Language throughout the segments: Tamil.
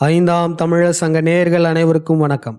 ஐந்தாம் தமிழர் சங்க நேயர்கள் அனைவருக்கும் வணக்கம்.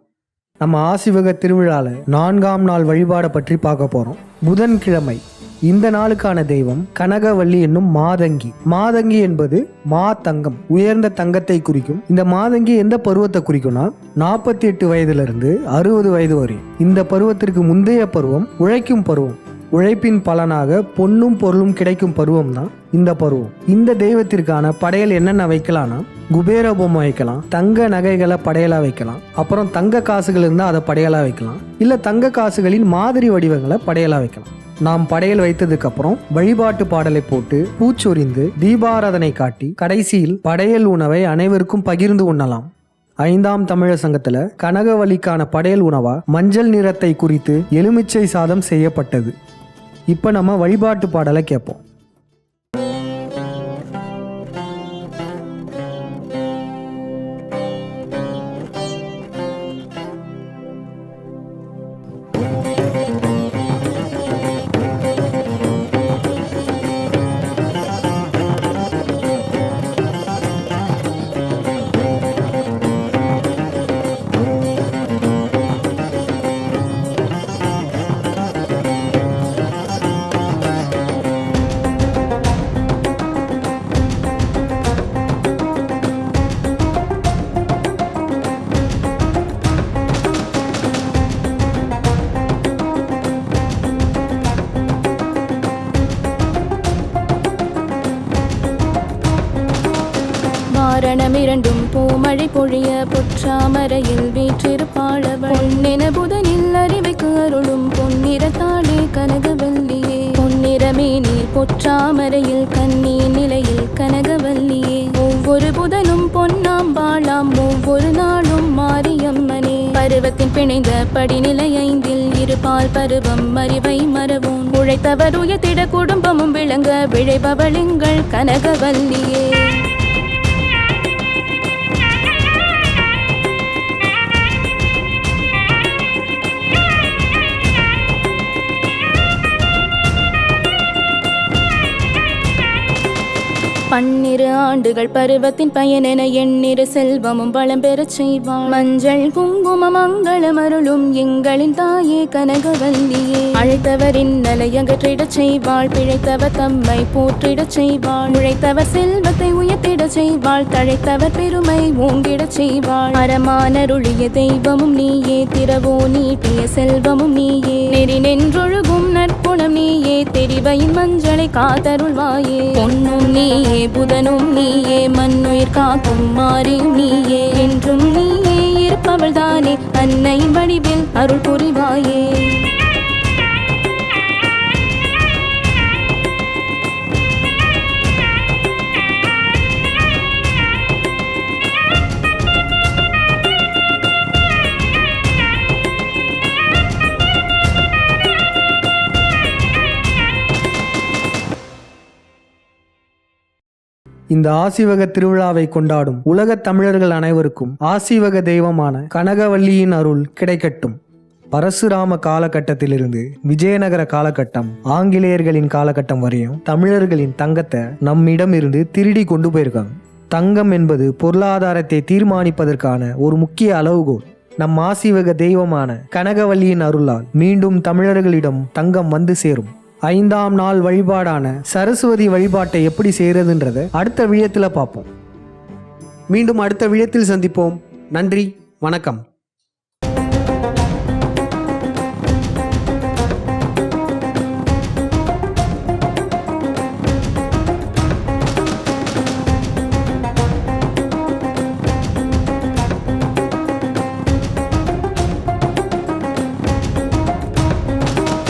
நம்ம ஆசிவக திருவிழால நான்காம் நாள் வழிபாடை பற்றி பார்க்க போறோம். புதன்கிழமை இந்த நாளுக்கான தெய்வம் கனகவல்லி என்னும் மாதங்கி. மாதங்கி என்பது மா தங்கம் உயர்ந்த தங்கத்தை குறிக்கும். இந்த மாதங்கி எந்த பருவத்தை குறிக்கும்னா நாற்பத்தி எட்டு வயதுல இருந்து அறுபது வயது வரை. இந்த பருவத்திற்கு முந்தைய பருவம் உழைக்கும் பருவம். உழைப்பின் பலனாக பொன்னும் பொருளும் கிடைக்கும் பருவம் தான் இந்த பருவம். இந்த தெய்வத்திற்கான படையல் என்னென்ன வைக்கலாம்னா குபேர பொம்மை வைக்கலாம் தங்க நகைகளை படையலா வைக்கலாம் அப்புறம் தங்க காசுகள் இருந்தால் அதை படையலா வைக்கலாம் இல்ல தங்க காசுகளின் மாதிரி வடிவங்களை படையலா வைக்கலாம். நாம் படையல் வைத்ததுக்கு அப்புறம் வழிபாட்டு பாடலை போட்டு பூச்சொரிந்து தீபாராதனை காட்டி கடைசியில் படையல் உணவை அனைவருக்கும் பகிர்ந்து உண்ணலாம். ஐந்தாம் தமிழர் சங்கத்துல கனகவலிக்கான படையல் உணவா மஞ்சள் நிறத்தை குறித்து எலுமிச்சை சாதம் செய்யப்பட்டது. இப்போ நம்ம வழிபாட்டு பாடலை கேட்போம். வாரணம் இரண்டும் பூமழை பொழிய பொற்றாமரையில் வீற்றிருப்பாளவள் பொன்னென புதனில் அறிவைக்கு அருளும் பொன்னிறத்தாளே கனகவல்லியே. பொன்னிறமே நீர் பொற்றாமரையில் கண்ணி நிலையில் கனகவல்லியே. ஒவ்வொரு புதனும் பொன்னாம் வாழாம் ஒவ்வொரு நாளும் மாரியம்மனே. பருவத்தின் பிணைந்த படிநிலை ஐந்தில் இருபால் பருவம் அறிவை மறவோம் உழைத்தவர் உயர்த்திட குடும்பமும் விளங்க விழைபவளுங்கள் கனகவல்லியே. பன்னிரு ஆண்டுகள் பருவத்தின் பயனென எண்ணிரு செல்வமும் வளம் பெறச் செய்வாள் மஞ்சள் குங்கும மங்களம் அருளும் எங்களின் தாயே கனகவல்லியே. அழைத்தவரின் நலை அகற்றிடச் செய்வாள் பிழைத்தவர் தம்மை போற்றிடச் செய்வாள். உழைத்தவர் செல்வத்தை உயர்த்திடச் செய்வாள் தழைத்தவர் பெருமை ஓங்கிடச் செய்வாள். அறமானருளிய தெய்வமும் நீயே திறவோ நீட்டிய செல்வமும் நீயே. நெறி நின்றொழுகும் நற்குணம் நீயே மஞ்சளை காத்தருள்வாயே பொன்னும் நீயே புதனும் நீயே மண்ணுயிர் காக்கும் மாறியும் நீயே. என்றும் நீயே இருப்பவள் தானே அன்னையின் வடிவில் அருள் புரிவாயே. இந்த ஆசிவக திருவிழாவை கொண்டாடும் உலகத் தமிழர்கள் அனைவருக்கும் ஆசிவக தெய்வமான கனகவல்லியின் அருள் கிடைக்கட்டும். பரசுராம காலகட்டத்திலிருந்து விஜயநகர காலகட்டம் ஆங்கிலேயர்களின் காலகட்டம் வரையும் தமிழர்களின் தங்கத்தை நம்மிடம் இருந்து திருடி கொண்டு போயிருக்காங்க. தங்கம் என்பது பொருளாதாரத்தை தீர்மானிப்பதற்கான ஒரு முக்கிய அளவுகோல். நம் ஆசிவக தெய்வமான கனகவல்லியின் அருளால் மீண்டும் தமிழர்களிடம் தங்கம் வந்து சேரும். ஐந்தாம் நாள் வழிபாடான சரஸ்வதி வழிபாட்டை எப்படி செய்கிறதுன்றதை அடுத்த விழயத்தில் பார்ப்போம். மீண்டும் அடுத்த விழயத்தில் சந்திப்போம். நன்றி. வணக்கம்.